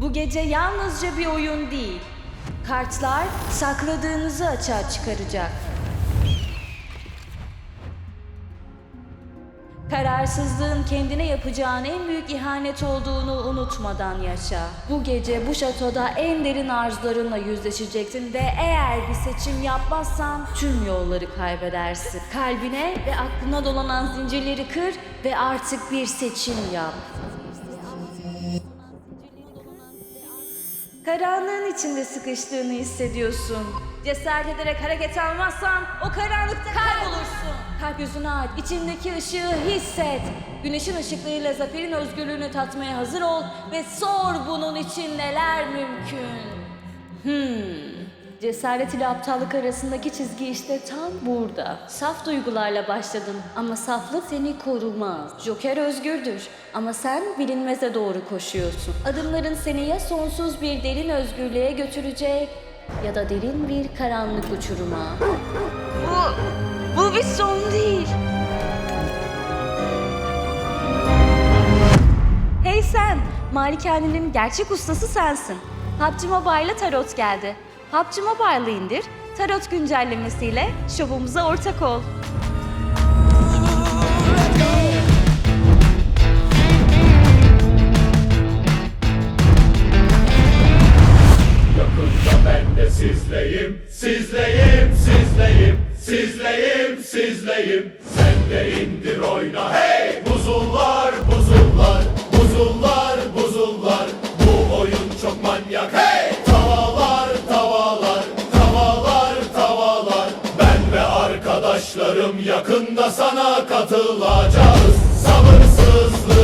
Bu gece yalnızca bir oyun değil. Kartlar sakladığınızı açığa çıkaracak. Kararsızlığın kendine yapacağın en büyük ihanet olduğunu unutmadan yaşa. Bu gece bu şatoda en derin arzularınla yüzleşeceksin ve eğer bir seçim yapmazsan tüm yolları kaybedersin. Kalbine ve aklına dolanan zincirleri kır ve artık bir seçim yap. Karanlığın içinde sıkıştığını hissediyorsun. Cesaret ederek hareket almazsan o karanlıkta kaybolursun. Kalp yüzünü aç, içindeki ışığı hisset. Güneşin ışıklarıyla zaferin özgürlüğünü tatmaya hazır ol ve sor bunun için neler mümkün. Hmm. Cesaret ile aptallık arasındaki çizgi işte tam burada. Saf duygularla başladın ama saflık seni korumaz. Joker özgürdür ama sen bilinmeze doğru koşuyorsun. Adımların seni ya sonsuz bir derin özgürlüğe götürecek ya da derin bir karanlık uçuruma. Bu, bu bir son değil. Hey sen, malikanenin gerçek ustası sensin. PUBG Mobile'a tarot geldi. PUBG Mobile'ı indir, tarot güncellemesiyle şovumuza ortak ol. Sizleyim, sizleyim, sizleyim, sizleyim. Sen de indir oyna hey! Buzullar, buzullar, sana katılacağız. Sabırsızlık.